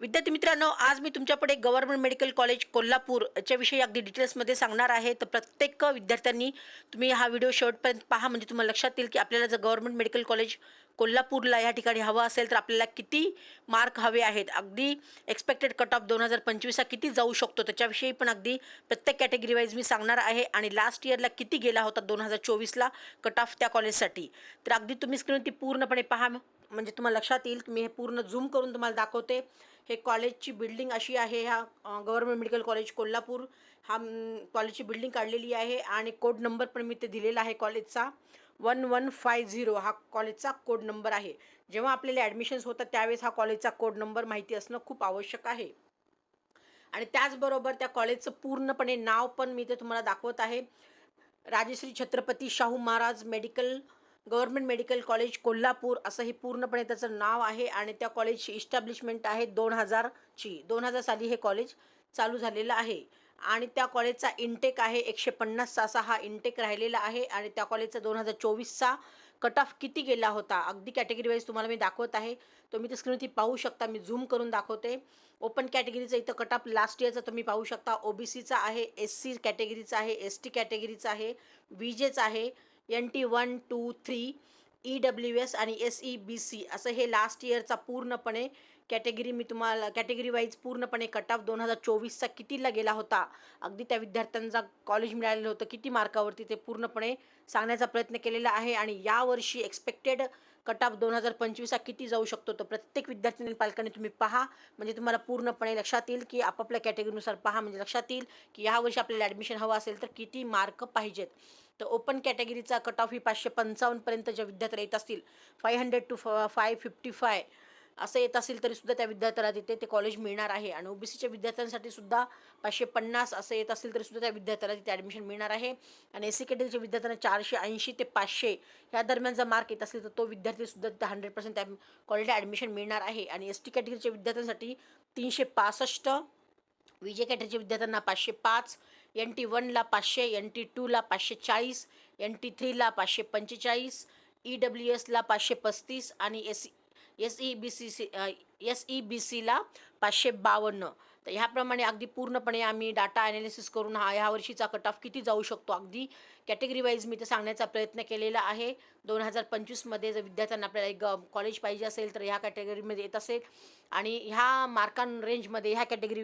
विद्यार्थी मित्रांनो आज मी तुमच्याकडे गव्हर्नमेंट मेडिकल कॉलेज कोल्हापूर याच्याविषयी अगदी डिटेल्समध्ये सांगणार आहे. तर प्रत्येक विद्यार्थ्यांनी तुम्ही हा व्हिडिओ शेवटपर्यंत पहा. म्हणजे तुम्हाला लक्षात येईल की आपल्याला जर गव्हर्नमेंट मेडिकल कॉलेज कोल्हापूरला या ठिकाणी हवं असेल तर आपल्याला किती मार्क हवे आहेत. अगदी एक्सपेक्टेड कट ऑफ दोन हजार पंचवीसला किती जाऊ शकतो त्याच्याविषयी पण अगदी प्रत्येक कॅटेगरी वाईज मी सांगणार आहे. आणि लास्ट इयरला किती गेला होता दोन हजार चोवीसला कट ऑफ त्या कॉलेजसाठी तर अगदी तुम्ही स्क्रीन ती पूर्णपणे पहा. म्हणजे तुम्हाला लक्षात येईल मी हे पूर्ण झूम करून तुम्हाला दाखवते. हे कॉलेजची बिल्डिंग अशी आहे ह्या गव्हर्नमेंट मेडिकल कॉलेज कोल्हापूर. हा कॉलेजची बिल्डिंग काढलेली आहे आणि कोड नंबर पण मी ते दिलेला आहे कॉलेजचा. वन वन फाय झिरो हा कॉलेजचा कोड नंबर आहे. जेव्हा आपल्याला ॲडमिशन्स होतात त्यावेळेस हा कॉलेजचा कोड नंबर माहिती असणं खूप आवश्यक आहे. आणि त्याचबरोबर त्या कॉलेजचं पूर्णपणे नाव पण मी ते तुम्हाला दाखवत आहे. Rajarshi Chhatrapati Shahu Maharaj medical government medical college Kolhapur असं हे पूर्णपणे त्याचं नाव आहे आणि त्या कॉलेजची इस्टॅब्लिशमेंट आहे दोन हजारची. दोन हजार साली हे कॉलेज चालू झालेलं आहे. आणि त्या कॉलेजचा इंटेक आहे एकशे पन्नासचा असा हा इंटेक राहिलेला आहे आणि त्या कॉलेजचा दोन हजार चोवीसचा कट ऑफ किती गेला होता? अगदी कॅटेगरी वाईज तुम्हाला मी दाखवत आहे. तुम्ही ते स्क्रीनवरती पाहू शकता. मी झूम करून दाखवते. ओपन कॅटेगरीचा इथं कट ऑफ लास्ट इयरचा तुम्ही पाहू शकता. ओ बी सीचा आहे एस सी कॅटेगरीचा आहे एस टी कॅटेगरीचा आहे विजेचा आहे. N T one two three E W S आणि एस ई बी सी असं हे लास्ट इयरचा पूर्णपणे कॅटेगरी मी तुम्हाला कॅटेगरी वाईज पूर्णपणे कट ऑफ दोन हजार चोवीसचा कितीला गेला होता? अगदी त्या विद्यार्थ्यांचा कॉलेज मिळालेलं होतं. किती मार्कावरती ते पूर्णपणे सांगण्याचा प्रयत्न केलेला आहे आणि यावर्षी एक्सपेक्टेड कट ऑफ दोन हजार पंचवीसचा किती जाऊ शकतो? तर प्रत्येक विद्यार्थ्यांनी पालकांनी तुम्ही पहा. म्हणजे तुम्हाला पूर्णपणे लक्षात येईल की आपापल्या कॅटेगरीनुसार पहा. म्हणजे लक्षात येईल की यावर्षी आपल्याला ॲडमिशन हवं असेल तर किती मार्क पाहिजेत? तर ओपन कॅटेगरीचा कट ऑफ ही पाचशे पंचावन्नपर्यंत ज्या विद्यार्थ्याला येत असतील five hundred to five fifty five असं येत असेल तरी सुद्धा त्या विद्यार्थ्याला तिथे ते कॉलेज मिळणार आहे. आणि ओबीसीच्या विद्यार्थ्यांसाठी सुद्धा पाचशे पन्नास असं येत असेल तरी सुद्धा त्या विद्यार्थ्याला तिथे ॲडमिशन मिळणार आहे. आणि एस सी कॅटेगरीच्या विद्यार्थ्यांना चारशे ऐंशी ते पाचशे या दरम्यान जर मार्क येत असेल तर तो विद्यार्थी सुद्धा तिथे हंड्रेड पर्सेंट त्या कॉलेजला ॲडमिशन मिळणार आहे. आणि एस टी कॅटेगरीच्या विद्यार्थ्यांसाठी तीनशे पासष्ट विजय कॅटेगरीच्या विद्यार्थ्यांना पाचशे पाच एन टी वनला पाचशे एन टी टूला पाचशे चाळीस एन टी थ्रीला पाचशे पंचेचाळीस ई डब्ल्यू एसला पाचशे पस्तीस आणि S S E B C C S E B सीला पाचशे बावन्न. तर ह्याप्रमाणे अगदी पूर्णपणे आम्ही डाटा ॲनालिसिस करून हा ह्या वर्षीचा कट ऑफ किती जाऊ शकतो? अगदी कॅटेगरी वाईज मी ते सांगण्याचा प्रयत्न केलेला आहे. दोन हजार पंचवीसमध्ये जर विद्यार्थ्यांना आपल्याला एक कॉलेज पाहिजे असेल तर ह्या कॅटेगरीमध्ये येत असेल. आणि ह्या मार्कां रेंजमध्ये ह्या कॅटेगरी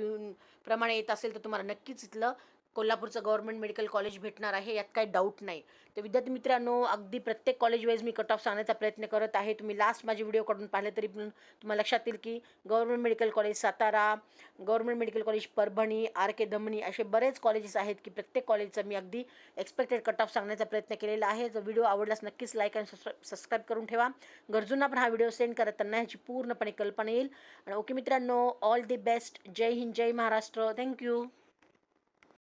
प्रमाणे येत असेल तर तुम्हाला नक्कीच इथलं कोल्हापूरचं गव्हर्नमेंट मेडिकल कॉलेज भेटणार आहे यात काही डाऊट नाही. तर विद्यार्थी मित्रांनो अगदी प्रत्येक कॉलेज वाईज मी कट ऑफ सांगण्याचा प्रयत्न करत आहे. तुम्ही लास्ट माझे व्हिडिओ काढून पाहिले तरी पण तुम्हाला लक्षात येईल की government medical college Satara government medical college Parbhani R K Dhamani असे बरेच कॉलेजेस आहेत की प्रत्येक कॉलेजचं मी अगदी एक्सपेक्टेड कट ऑफ सांगण्याचा प्रयत्न केलेला आहे. जर व्हिडिओ आवडल्यास नक्कीच लाईक आणि सबस्क्राईब करून ठेवा. गरजूंना पण हा व्हिडिओ सेंड करत त्यांना ह्याची पूर्णपणे कल्पना येईल. आणि ओके मित्रांनो all the best Jai Hind Jai Maharashtra. Thank you